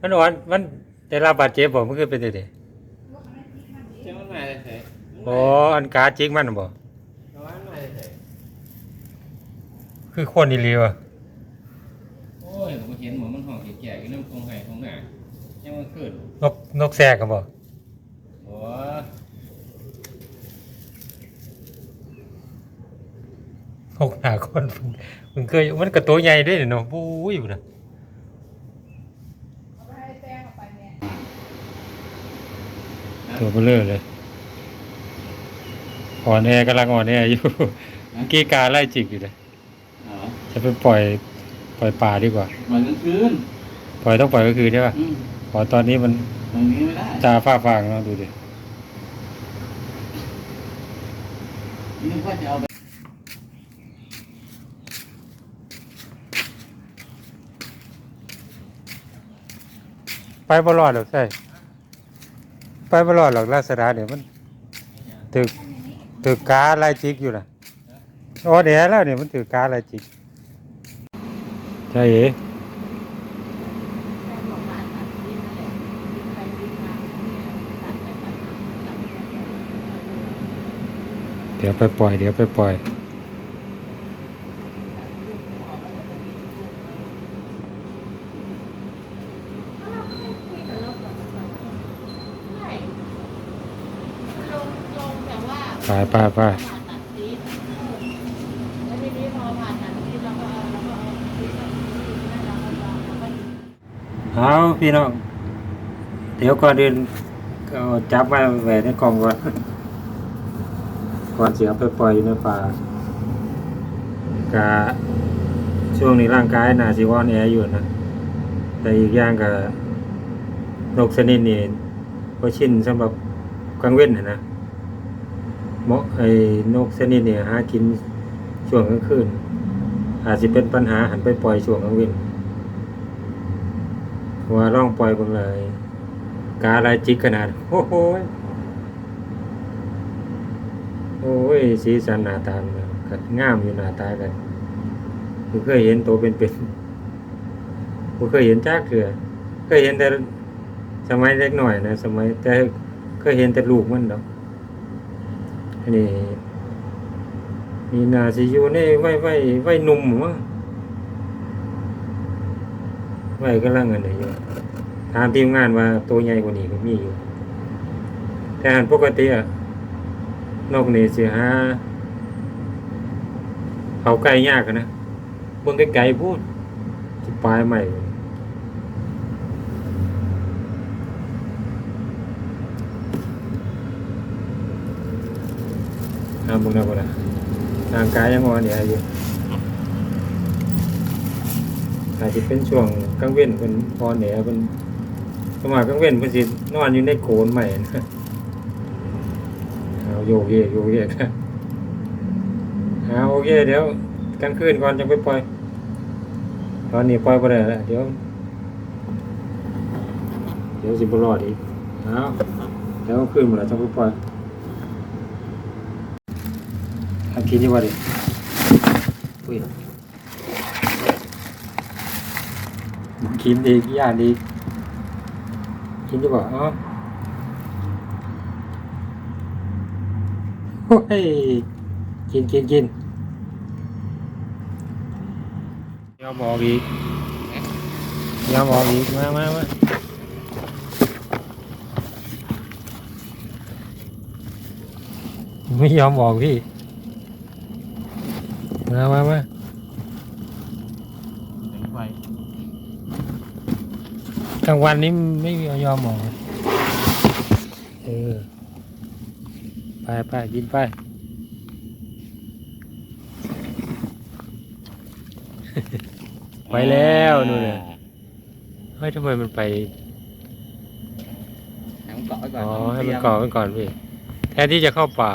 มันอ่อนมันได้รับบาดเจ็บบ่มันคือเป็นจังได๋จะมันมาเฉยๆอ๋ออันกาจิกมันน่ะบ่เพราะว่ามันมาเฉยคือคนอีหลีว่ะๆโอ้ยผมเห็นหมอมันห้องแก่ๆอยู่น้ำคงไห้คงหน้ายังมันขึ้นนกนกแสกก็บ่ โอ้ หกหาคนเพิ่งเพิ่งเคยมันก็ตัวใหญ่ด้วยนี่เนาะบู้ยอยู่น่ะเอาไปให้แป้งเอาไปเนี่ยตัวเบลอเลยอ่อนแอกำลังอ่อนแออยู่เมื่อกี้กาไล่จิกอยู่เลยอ๋อจะไปปล่อยปล่อยป่าดีกว่ามันกลางคืนปล่อยต้องปล่อยก็คือใช่ป่ะอืมพอตอนนี้มันตรงนี้ไม่ได้ตาฟ้าฟางเนาะดูดิ นี่ว่าจะเอา ไปบ่รอดหรอกใช่ไปบ่รอดหรอกลักษณะเนี่ยมันตึกตึกกาไล่จิกอยู่นะโอ้เดี๋ยวแล้วเนี่ยมันตึกกาไล่จิกใช่เอ๋แป้งบอกมาตัดดินนั่นแหมเดี๋ยวไปปล่อย เดี๋ยวไปปล่อยกับเราก่อนนะคะใช่ลงลงแต่ว่า ไปไปไป ผ่าตัดซีสแล้วทีนี้พอผ่าตัดซีสเราก็เอาเราก็เอาซีสนั่นเราก็วางแล้วก็เอาพี่น้อง เดี๋ยวก่อนอื่นก็จับมาแหวนในกล่องก่อนก่อนเสียไปปล่อยอยู่ในป่ากะช่วงนี้ร่างกายน่าสิวอนแออยู่นะ แต่อีกอย่างก็นกชนิดนี้ก็ชินสำหรับกลางเว้นนะ เหมาะไอ้นกชนิดเนี้หากินช่วงกลางคืน อาจจะเป็นปัญหาหันไปปล่อยช่วงกลางว้นว่าร่องปล่อยบิ่งเลย กาลายจิกขนาด โอ้โหโอ้ย สีสันหน้าตากัดงามอยู่หน้าตากันผมเคยเห็นโตเป็นๆผมเคยเห็นจากเสือเคยเห็นแต่สมัยเล็กหน่อยนะ สมัยแต่เคยเห็นแต่ลูกมันดอก อันนี้มีนาสิอยู่ในไว้ไว้ไว้หนุ่มมั้งไว้กำลังอันหนอยู่ถามทีมงานว่าตัวใหญ่กว่านี้ก็มีอยู่แต่หันปกติอะนกนี่สิหาเขาไกลยากนะเบิ่งไกลๆพูดสปลายใหม่ ทำบิ่งได้บ่ล่ะร่างกายยังอ่อนแออยู่อาจจะเป็นช่วงกลางเว้นเพิ่นอ่อนแอเพิ่นสมัยกลางเว้นเพิ่นสินอนอยู่ในโกนใหม่นะเอาโยกเยกโยกเยกนะเอาโอเคเดี๋ยวกลางคืนก่อนจะไปปล่อย ตอนนี้ปล่อยบ่ได้แล้วเดี๋ยวเดี๋ยวสิบรอดอีกเอาเดี๋ยวคืนมื้อละจะไปปล่อย ทำกินอยู่บ่ดิอุ้ยกินอีกย่านอีกินจะบอกอ๋อโอ้ยกินกินกินยอมออกอีกยอมออกอีกมามามาไม่ยอมออกพี่ มามามาไฟกลางวันนี้ไม่ยอมออกเออ ไปไปกินไป ไปแล้วนู่นน่ะเฮ้ยทำไมมันไป ให้มันเกาะไว้ก่อนอ๋อ ให้มันเกาะไว้ก่อนพี่ แทนที่จะเข้าป่า